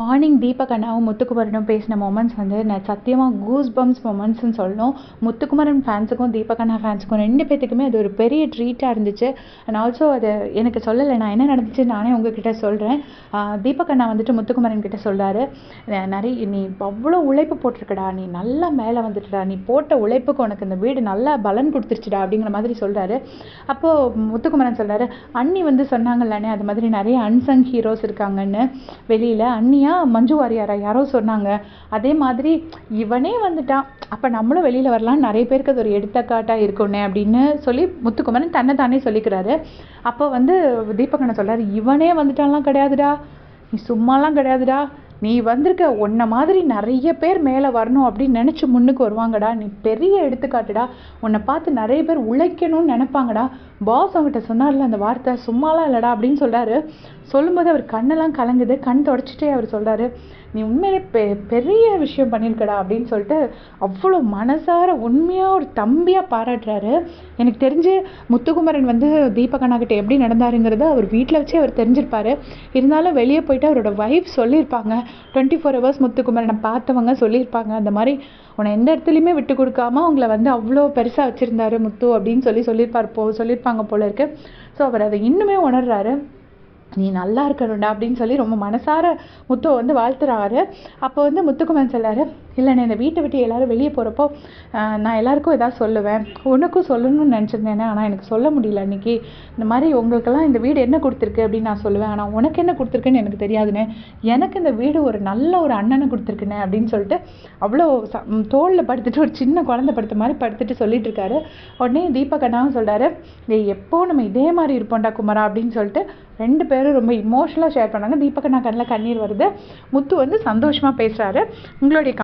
Morning தீபகண்ணாவும் முத்துக்குமரனும் பேசின moments வந்து நான் சத்தியமாக கூஸ் பம்ஸ் மொமெண்ட்ஸ்னு சொல்லணும். முத்துக்குமரன் ஃபேன்ஸுக்கும் தீபகண்ணா ஃபேன்ஸுக்கும் ரெண்டு பேத்துக்குமே அது ஒரு பெரிய ட்ரீட்டாக இருந்துச்சு. அண்ட் ஆல்சோ அது எனக்கு சொல்லலை நான் என்ன நடந்துச்சு நானே உங்ககிட்ட சொல்கிறேன் தீபகண்ணா வந்துட்டு முத்துக்குமரன் கிட்ட சொல்கிறாரு நிறைய நீ அவ்வளோ உழைப்பு போட்டிருக்கடா நீ நல்லா மேலே வந்துட்டுடா நீ போட்ட உழைப்புக்கு உனக்கு இந்த வீடு நல்லா பலன் கொடுத்துருச்சுடா அப்படிங்கிற மாதிரி சொல்கிறாரு அப்போது முத்துக்குமரன் சொல்கிறாரு அண்ணி வந்து சொன்னாங்கல்லண்ணே அது மாதிரி நிறைய அன்சங் ஹீரோஸ் இருக்காங்கன்னு. வெளியில் அண்ணியா மஞ்சு வாரியாரா? யாரோ சொன்னாங்க. அதே மாதிரி இவனே வந்துட்டான். அப்போ நம்மளும் வெளியில் வரலாம் நிறைய பேருக்கு அது ஒரு எடுத்துக்காட்டாக இருக்கும்னே அப்படின்னு சொல்லி முத்துக்குமரன் தன்னை தானே சொல்லிக்கிறாரு. அப்போ வந்து தீபகண்ணன் சொல்கிறாரு இவனே வந்துட்டான்லாம் கிடையாதுடா. நீ சும்மாலாம் கிடையாதுடா. நீ வந்திருக்க உன்னை மாதிரி நிறைய பேர் மேலே வரணும் அப்படின்னு நினச்சி முன்னுக்கு வருவாங்கடா. நீ பெரிய எடுத்துக்காட்டுடா. உன்னை பார்த்து நிறைய பேர் உழைக்கணும்னு நினப்பாங்கடா. பாஸ் அவங்ககிட்ட சொன்னார்ல அந்த வார்த்தை சும்மாலாம் இல்லைடா அப்படின்னு சொல்கிறாரு சொல்லும்போது அவர் கண்ணெல்லாம் கலங்குது கண் தொடச்சிட்டே அவர் சொல்கிறாரு நீ உண்மையிலே பெ பெரிய விஷயம் பண்ணியிருக்கடா அப்படின்னு சொல்லிட்டு அவ்வளோ மனசார உண்மையாக ஒரு தம்பியாக பாராட்டுறாரு. எனக்கு தெரிஞ்சு முத்துக்குமரன் வந்து தீபகண்ணாக்கிட்ட எப்படி நடந்தாருங்கிறத அவர் வீட்டில் வச்சே அவர் தெரிஞ்சிருப்பார். இருந்தாலும் வெளியே போயிட்டு அவரோட ஒய்ஃப் சொல்லியிருப்பாங்க. டுவெண்ட்டி ஃபோர் ஹவர்ஸ் முத்துக்குமரனை பார்த்தவங்க சொல்லியிருப்பாங்க. அந்த மாதிரி உன்னை எந்த இடத்துலையுமே விட்டு கொடுக்காம அவங்கள வந்து அவ்வளோ பெருசாக வச்சுருந்தாரு முத்து அப்படின்னு சொல்லி சொல்லியிருப்பார் போ சொல்லியிருப்பாங்க. போல இருக்கு. ஸோ அவர் அதை இன்னுமே உணர்றாரு. நீ நல்லா இருக்கணும்டா அப்படின்னு சொல்லி ரொம்ப மனசார முத்துவை வந்து வாழ்த்துறாரு. அப்போ வந்து முத்துக்குமன் இல்லைண்ணே இந்த வீட்டை விட்டு எல்லோரும் வெளியே போகிறப்போ நான் எல்லாருக்கும் எதாவது சொல்லுவேன். உனக்கும் சொல்லணும்னு நினச்சிருந்தேன் ஆனால் எனக்கு சொல்ல முடியல அன்றைக்கி இந்த மாதிரி உங்களுக்கெல்லாம் இந்த வீடு என்ன கொடுத்துருக்கு அப்படின்னு நான் சொல்லுவேன். ஆனால் உனக்கு என்ன கொடுத்துருக்குன்னு எனக்கு தெரியாதுண்ணே. எனக்கு இந்த வீடு ஒரு நல்ல ஒரு அண்ணனை கொடுத்துருக்குண்ணே அப்படின்னு சொல்லிட்டு அவ்வளோ ச தோளில் படுத்துட்டு ஒரு சின்ன குழந்தை படுத்த மாதிரி படுத்துட்டு சொல்லிட்டு இருக்காரு உடனே தீபக் அண்ணாவும் சொல்கிறாரு எப்போ நம்ம இதே மாதிரி இருப்போம்டா குமாரா? அப்படின்னு சொல்லிட்டு ரெண்டு பேரும் ரொம்ப இமோஷனலாக ஷேர் பண்ணாங்க. தீபக் அண்ணா கண்ணில் கண்ணீர் வருது. முத்து வந்து சந்தோஷமாக பேசுகிறாரு உங்களுடைய